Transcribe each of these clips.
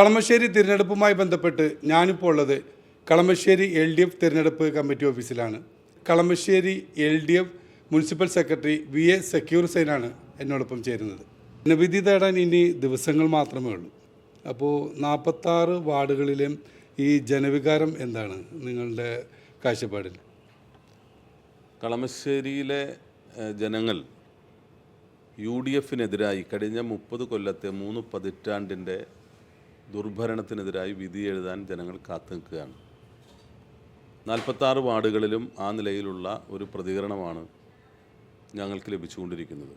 കളമശ്ശേരി തിരഞ്ഞെടുപ്പുമായി ബന്ധപ്പെട്ട് ഞാനിപ്പോൾ ഉള്ളത് കളമശ്ശേരി എൽ ഡി എഫ് തിരഞ്ഞെടുപ്പ് കമ്മിറ്റി ഓഫീസിലാണ്. Kalamassery L D F municipal secretary V A Sakkeer ഹുസൈനാണ് എന്നോടൊപ്പം ചേരുന്നത്. ജനവിധി തേടാൻ ഇനി ദിവസങ്ങൾ മാത്രമേ ഉള്ളൂ. അപ്പോൾ നാൽപ്പത്താറ് വാർഡുകളിലും ഈ ജനവികാരം എന്താണ് നിങ്ങളുടെ കാഴ്ചപ്പാടിൽ? കളമശ്ശേരിയിലെ ജനങ്ങൾ യു ഡി എഫിനെതിരായി കഴിഞ്ഞ മുപ്പത് കൊല്ലത്തെ മൂന്ന് പതിറ്റാണ്ടിന്റെ ദുർഭരണത്തിനെതിരായി വിധി എഴുതാൻ ജനങ്ങൾ കാത്തു നിൽക്കുകയാണ് നാൽപ്പത്താറ് വാർഡുകളിലും ആ നിലയിലുള്ള ഒരു പ്രതികരണമാണ് ഞങ്ങൾക്ക് ലഭിച്ചുകൊണ്ടിരിക്കുന്നത്.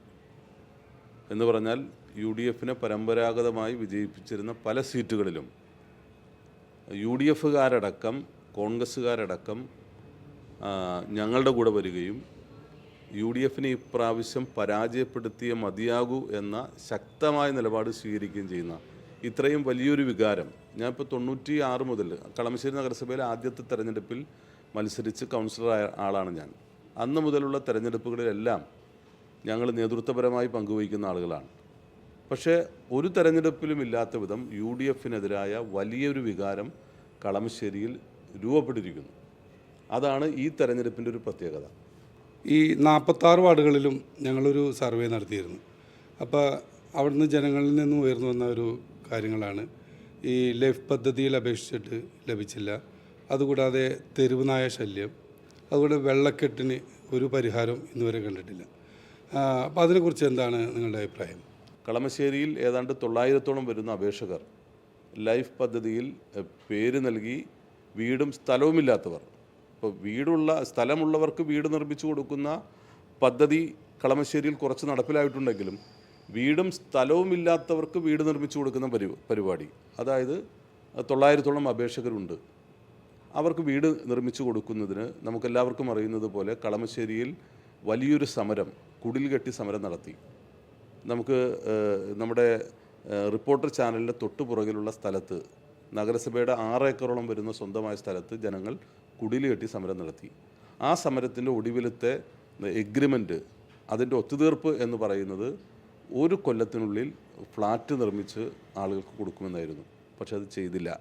എന്ന് പറഞ്ഞാൽ യു ഡി എഫിനെ പരമ്പരാഗതമായി വിജയിപ്പിച്ചിരുന്ന പല സീറ്റുകളിലും യു ഡി എഫുകാരടക്കം കോൺഗ്രസ്സുകാരടക്കം ഞങ്ങളുടെ കൂടെ വരികയും യു ഡി എഫിനെ ഇപ്രാവശ്യം പരാജയപ്പെടുത്തിയ മതിയാകൂ എന്ന ശക്തമായ നിലപാട് സ്വീകരിക്കുകയും ചെയ്യുന്ന ഇത്രയും വലിയൊരു വികാരം. ഞാനിപ്പോൾ തൊണ്ണൂറ്റി ആറ് മുതൽ കളമശ്ശേരി നഗരസഭയിലെ ആദ്യത്തെ തെരഞ്ഞെടുപ്പിൽ മത്സരിച്ച് കൗൺസിലറായ ആളാണ് ഞാൻ. അന്ന് മുതലുള്ള തെരഞ്ഞെടുപ്പുകളിലെല്ലാം ഞങ്ങൾ നേതൃത്വപരമായി പങ്കുവഹിക്കുന്ന ആളുകളാണ്. പക്ഷേ ഒരു തെരഞ്ഞെടുപ്പിലും ഇല്ലാത്ത വിധം യു ഡി എഫിനെതിരായ വലിയൊരു വികാരം കളമശ്ശേരിയിൽ രൂപപ്പെട്ടിരിക്കുന്നു. അതാണ് ഈ തെരഞ്ഞെടുപ്പിന്റെ ഒരു പ്രത്യേകത. ഈ നാൽപ്പത്താറ് വാർഡുകളിലും ഞങ്ങളൊരു സർവേ നടത്തിയിരുന്നു. അപ്പോൾ അവിടുന്ന് ജനങ്ങളിൽ നിന്നും ഉയർന്നു വന്ന ഒരു കാര്യങ്ങളാണ്. ഈ ലൈഫ് പദ്ധതിയിൽ അപേക്ഷിച്ചിട്ട് ലഭിച്ചില്ല. അതുകൂടാതെ തെരുവുനായ ശല്യം അതുകൂടെ വെള്ളക്കെട്ടിന് ഒരു പരിഹാരം ഇന്നുവരെ കണ്ടിട്ടില്ല. അപ്പോൾ അതിനെക്കുറിച്ച് എന്താണ് നിങ്ങളുടെ അഭിപ്രായം? കളമശ്ശേരിയിൽ ഏതാണ്ട് തൊള്ളായിരത്തോളം വരുന്ന അപേക്ഷകർ ലൈഫ് പദ്ധതിയിൽ പേര് നൽകി വീടും സ്ഥലവുമില്ലാത്തവർ. ഇപ്പോൾ വീടുള്ള സ്ഥലമുള്ളവർക്ക് വീട് നിർമ്മിച്ചു കൊടുക്കുന്ന പദ്ധതി കളമശ്ശേരിയിൽ കുറച്ച് നടപ്പിലായിട്ടുണ്ടെങ്കിലും വീടും സ്ഥലവും ഇല്ലാത്തവർക്ക് വീട് നിർമ്മിച്ചു കൊടുക്കുന്ന പരി പരിപാടി. അതായത് തൊള്ളായിരത്തോളം അപേക്ഷകരുണ്ട്. അവർക്ക് വീട് നിർമ്മിച്ചു കൊടുക്കുന്നതിന് നമുക്കെല്ലാവർക്കും അറിയുന്നത് പോലെ കളമശ്ശേരിയിൽ വലിയൊരു സമരം കുടിൽ കെട്ടി സമരം നടത്തി. നമുക്ക് നമ്മുടെ റിപ്പോർട്ടർ ചാനലിന്റെ തൊട്ടു പുറകിലുള്ള സ്ഥലത്ത് നഗരസഭയുടെ ആറ് ഏക്കറോളം വരുന്ന സ്വന്തമായ സ്ഥലത്ത് ജനങ്ങൾ കുടിൽ കെട്ടി സമരം നടത്തി. ആ സമരത്തിന്റെ ഒടുവിലത്തെ എഗ്രിമെന്റ് അതിന്റെ ഒത്തുതീർപ്പ് എന്ന് പറയുന്നത് ഒരു കൊല്ലത്തിനുള്ളിൽ ഫ്ലാറ്റ് നിർമ്മിച്ച് ആളുകൾക്ക് കൊടുക്കുമെന്നായിരുന്നു. പക്ഷെ അത് ചെയ്തില്ല.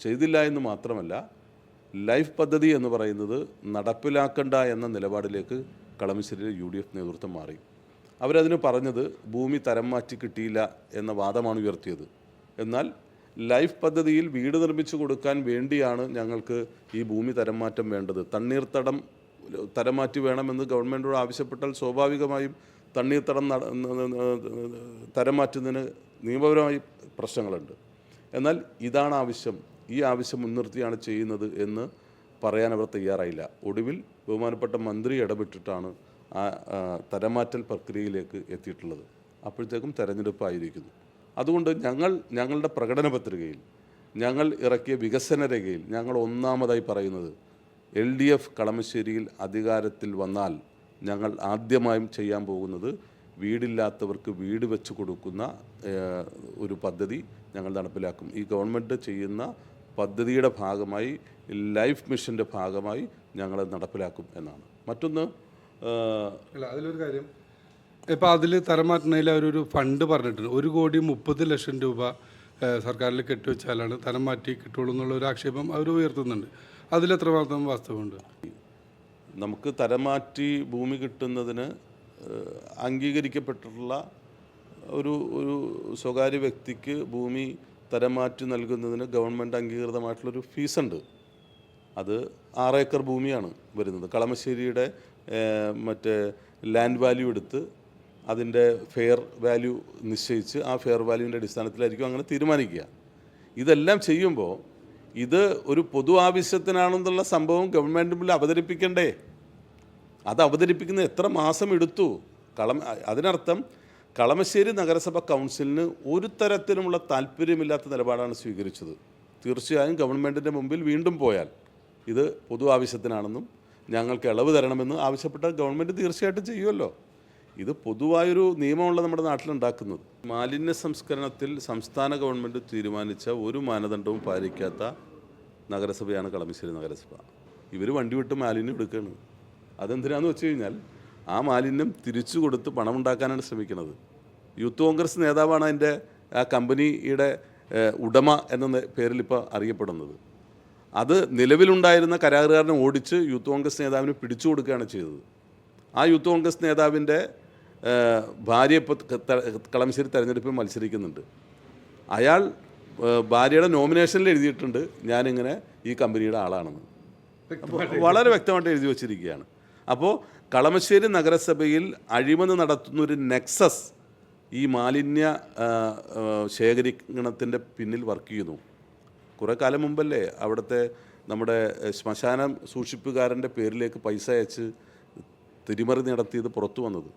ചെയ്തില്ല എന്ന് മാത്രമല്ല ലൈഫ് പദ്ധതി എന്ന് പറയുന്നത് നടപ്പിലാക്കണ്ട എന്ന നിലപാടിലേക്ക് കളമശ്ശേരിയിലെ യു ഡി എഫ് നേതൃത്വം മാറി. അവരതിന് പറഞ്ഞത് ഭൂമി തരം മാറ്റി കിട്ടിയില്ല എന്ന വാദമാണ് ഉയർത്തിയത്. എന്നാൽ ലൈഫ് പദ്ധതിയിൽ വീട് നിർമ്മിച്ചു കൊടുക്കാൻ വേണ്ടിയാണ് ഞങ്ങൾക്ക് ഈ ഭൂമി തരം മാറ്റം വേണ്ടത്. തണ്ണീർത്തടം തരം മാറ്റി വേണമെന്ന് ഗവൺമെന്റോട് ആവശ്യപ്പെട്ടാൽ സ്വാഭാവികമായും തണ്ണീർത്തടം തരം മാറ്റുന്നതിന് നിയമപരമായി പ്രശ്നങ്ങളുണ്ട്. എന്നാൽ ഇതാണ് ആവശ്യം. ഈ ആവശ്യം മുൻനിർത്തിയാണ് ചെയ്യുന്നത് എന്ന് പറയാൻ അവർ തയ്യാറായില്ല. ഒടുവിൽ ബഹുമാനപ്പെട്ട മന്ത്രി ഇടപെട്ടിട്ടാണ് ആ തരമാറ്റൽ പ്രക്രിയയിലേക്ക് എത്തിയിട്ടുള്ളത്. അപ്പോഴത്തേക്കും തെരഞ്ഞെടുപ്പായിരിക്കുന്നു. അതുകൊണ്ട് ഞങ്ങൾ ഞങ്ങളുടെ പ്രകടന പത്രികയിൽ ഞങ്ങൾ ഇറക്കിയ വികസന രേഖയിൽ ഞങ്ങൾ ഒന്നാമതായി പറയുന്നത് എൽ ഡി എഫ് കളമശ്ശേരിയിൽ അധികാരത്തിൽ വന്നാൽ ഞങ്ങൾ ആദ്യമായും ചെയ്യാൻ പോകുന്നത് വീടില്ലാത്തവർക്ക് വീട് വെച്ച് കൊടുക്കുന്ന ഒരു പദ്ധതി ഞങ്ങൾ നടപ്പിലാക്കും. ഈ ഗവൺമെന്റ് ചെയ്യുന്ന പദ്ധതിയുടെ ഭാഗമായി ലൈഫ് മിഷന്റെ ഭാഗമായി ഞങ്ങൾ നടപ്പിലാക്കും എന്നാണ്. മറ്റൊന്ന് അല്ല അതിലൊരു കാര്യം. ഇപ്പോൾ അതിൽ തരം മാറ്റുന്നതിൽ അവരൊരു ഫണ്ട് പറഞ്ഞിട്ടുണ്ട്. ഒരു കോടി മുപ്പത് ലക്ഷം രൂപ സർക്കാരിൽ കെട്ടിവെച്ചാലാണ് തരം മാറ്റി കിട്ടുള്ളൂ എന്നുള്ള ഒരു ആക്ഷേപം അവർ ഉയർത്തുന്നുണ്ട്. അതിലെത്രമാത്രം വാസ്തവമുണ്ട്? നമുക്ക് തരമാറ്റി ഭൂമി കിട്ടുന്നതിന് അംഗീകരിക്കപ്പെട്ടിട്ടുള്ള ഒരു ഒരു സ്വകാര്യ വ്യക്തിക്ക് ഭൂമി തരമാറ്റി നൽകുന്നതിന് ഗവൺമെന്റ് അംഗീകൃതമായിട്ടുള്ളൊരു ഫീസുണ്ട്. അത് ആറേക്കർ ഭൂമിയാണ് വരുന്നത്. കളമശ്ശേരിയുടെ മറ്റേ ലാൻഡ് വാല്യൂ എടുത്ത് അതിന്റെ ഫെയർ വാല്യൂ നിശ്ചയിച്ച് ആ ഫെയർ വാല്യൂവിന്റെ അടിസ്ഥാനത്തിലായിരിക്കും അങ്ങനെ തീരുമാനിക്കുക. ഇതെല്ലാം ചെയ്യുമ്പോൾ ഇത് ഒരു പൊതു ആവശ്യത്തിനാണെന്നുള്ള സംഭവം ഗവൺമെന്റ് മുന്നിൽ അവതരിപ്പിക്കണ്ടേ? അത് അവതരിപ്പിക്കുന്ന എത്ര മാസം എടുത്തു? കളം അതിനർത്ഥം കളമശ്ശേരി നഗരസഭ കൗൺസിലിന് ഒരു തരത്തിലുമുള്ള താല്പര്യമില്ലാത്ത നിലപാടാണ് സ്വീകരിച്ചത്. തീർച്ചയായും ഗവൺമെന്റിന്റെ മുമ്പിൽ വീണ്ടും പോയാൽ ഇത് പൊതു ആവശ്യത്തിനാണെന്നും ഞങ്ങൾക്ക് ഇളവ് തരണമെന്ന് ആവശ്യപ്പെട്ട ഗവൺമെന്റ് തീർച്ചയായിട്ടും ചെയ്യുമല്ലോ. ഇത് പൊതുവായൊരു നിയമമുള്ള നമ്മുടെ നാട്ടിലുണ്ടാക്കുന്നത്. മാലിന്യ സംസ്കരണത്തിൽ സംസ്ഥാന ഗവൺമെന്റ് തീരുമാനിച്ച ഒരു മാനദണ്ഡവും പാലിക്കാത്ത നഗരസഭയാണ് കളമശ്ശേരി നഗരസഭ. ഇവർ വണ്ടി വിട്ട് മാലിന്യം എടുക്കുകയാണ് അതെന്തിനാന്ന് വെച്ച് കഴിഞ്ഞാൽ ആ മാലിന്യം തിരിച്ചു കൊടുത്ത് പണമുണ്ടാക്കാനാണ് ശ്രമിക്കുന്നത്. യൂത്ത് കോൺഗ്രസ് നേതാവാണ് അതിന്റെ ആ കമ്പനിയുടെ ഉടമ എന്ന പേരിൽ ഇപ്പോൾ അറിയപ്പെടുന്നത്. അത് നിലവിലുണ്ടായിരുന്ന കരാറുകാരനെ ഓടിച്ച് യൂത്ത് കോൺഗ്രസ് നേതാവിന് പിടിച്ചു കൊടുക്കുകയാണ് ചെയ്തത്. ആ യൂത്ത് കോൺഗ്രസ് നേതാവിന്റെ ഭാര്യ ഇപ്പോൾ കളമശ്ശേരി തെരഞ്ഞെടുപ്പിൽ മത്സരിക്കുന്നുണ്ട്. അയാൾ ഭാര്യയുടെ നോമിനേഷനിൽ എഴുതിയിട്ടുണ്ട് ഞാനിങ്ങനെ ഈ കമ്പനിയുടെ ആളാണെന്ന്. വളരെ വ്യക്തമായിട്ട് എഴുതി വച്ചിരിക്കുകയാണ്. അപ്പോൾ കളമശ്ശേരി നഗരസഭയിൽ അഴിമതി നടത്തുന്ന ഒരു നെക്സസ് ഈ മാലിന്യ ശേഖരിക്കണത്തിന്റെ പിന്നിൽ വർക്ക് ചെയ്യുന്നു. കുറേ കാലം മുമ്പല്ലേ അവിടുത്തെ നമ്മുടെ ശ്മശാനം സൂക്ഷിപ്പുകാരന്റെ പേരിലേക്ക് പൈസ അയച്ച് തിരിമറി നടത്തിയത് പുറത്തു വന്നത്.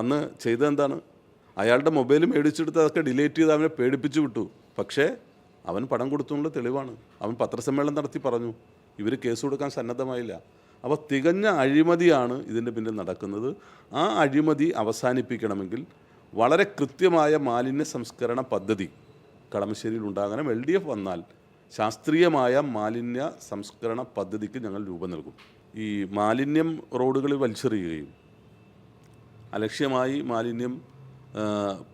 അന്ന് ചെയ്തതെന്താണ് അയാളുടെ മൊബൈൽ മേടിച്ചെടുത്ത് അതൊക്കെ ഡിലീറ്റ് ചെയ്ത് അവനെ പേടിപ്പിച്ചു വിട്ടു. പക്ഷേ അവൻ പണം കൊടുത്തുള്ള തെളിവാണ്. അവൻ പത്രസമ്മേളനം നടത്തി പറഞ്ഞു. ഇവർ കേസ് കൊടുക്കാൻ സന്നദ്ധമായില്ല. അപ്പോൾ തികഞ്ഞ അഴിമതിയാണ് ഇതിന്റെ പിന്നിൽ നടക്കുന്നത്. ആ അഴിമതി അവസാനിപ്പിക്കണമെങ്കിൽ വളരെ കൃത്യമായ മാലിന്യ സംസ്കരണ പദ്ധതി കളമശ്ശേരിയിൽ ഉണ്ടാകണം. എൽ ഡി എഫ് വന്നാൽ ശാസ്ത്രീയമായ മാലിന്യ സംസ്കരണ പദ്ധതിക്ക് ഞങ്ങൾ രൂപം നൽകും. ഈ മാലിന്യം റോഡുകളിൽ വലിച്ചെറിയുകയും അലക്ഷ്യമായി മാലിന്യം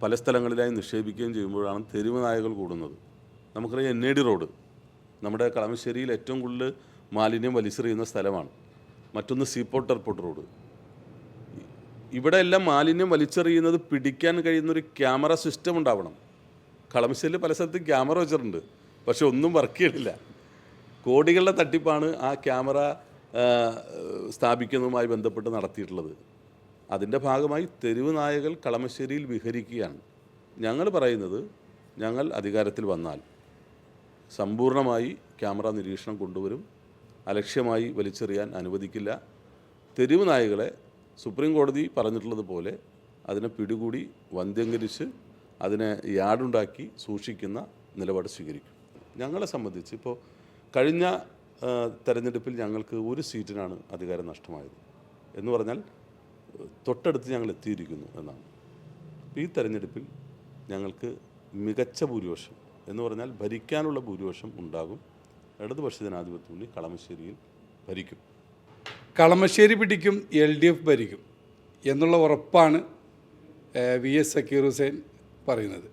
പല സ്ഥലങ്ങളിലായി നിക്ഷേപിക്കുകയും ചെയ്യുമ്പോഴാണ് തെരുവ് നായകൾ കൂടുന്നത്. നമുക്കറിയാം എൻ എ ഡി റോഡ് നമ്മുടെ കളമശ്ശേരിയിൽ ഏറ്റവും കൂടുതൽ മാലിന്യം വലിച്ചെറിയുന്ന സ്ഥലമാണ്. മറ്റൊന്ന് സീപോർട്ട് എയർപോർട്ട് റോഡ്. ഇവിടെ എല്ലാം മാലിന്യം വലിച്ചെറിയുന്നത് പിടിക്കാൻ കഴിയുന്ന ഒരു ക്യാമറ സിസ്റ്റം ഉണ്ടാവണം. കളമശ്ശേരിയിൽ പല സ്ഥലത്തും ക്യാമറ വെച്ചിട്ടുണ്ട്. പക്ഷെ ഒന്നും വർക്ക് ചെയ്യണില്ല. കോടികളുടെ തട്ടിപ്പാണ് ആ ക്യാമറ സ്ഥാപിക്കുന്നതുമായി ബന്ധപ്പെട്ട് നടത്തിയിട്ടുള്ളത്. അതിന്റെ ഭാഗമായി തെരുവ് നായകൾ കളമശ്ശേരിയിൽ വിഹരിക്കുകയാണ്. ഞങ്ങൾ പറയുന്നത് ഞങ്ങൾ അധികാരത്തിൽ വന്നാൽ സമ്പൂർണമായി ക്യാമറ നിരീക്ഷണം കൊണ്ടുവരും. അലക്ഷ്യമായി വലിച്ചെറിയാൻ അനുവദിക്കില്ല. തെരുവ് നായകളെ സുപ്രീം കോടതി പറഞ്ഞിട്ടുള്ളതുപോലെ അതിനെ പിടികൂടി വന്ധ്യങ്കരിച്ച് അതിനെ യാടുണ്ടാക്കി സൂക്ഷിക്കുന്ന നിലപാട് സ്വീകരിക്കും. ഞങ്ങളെ സംബന്ധിച്ച് ഇപ്പോൾ കഴിഞ്ഞ തെരഞ്ഞെടുപ്പിൽ ഞങ്ങൾക്ക് ഒരു സീറ്റിനാണ് അധികാരം നഷ്ടമായത് എന്ന് പറഞ്ഞാൽ തൊട്ടടുത്ത് ഞങ്ങൾ എത്തിയിരിക്കുന്നു എന്നാണ്. ഈ തെരഞ്ഞെടുപ്പിൽ ഞങ്ങൾക്ക് മികച്ച ഭൂരിപക്ഷം എന്ന് പറഞ്ഞാൽ ഭരിക്കാനുള്ള ഭൂരിപക്ഷം ഉണ്ടാകും. ഇടതുപക്ഷ ജനാധിപത്യ മുന്നണി കളമശ്ശേരിയിൽ ഭരിക്കും. കളമശ്ശേരി പിടിക്കും എൽ ഡി എഫ് ഭരിക്കും. എന്നുള്ള ഉറപ്പാണ് വി എസ് സക്കീർ ഹുസൈൻ പറയുന്നത്.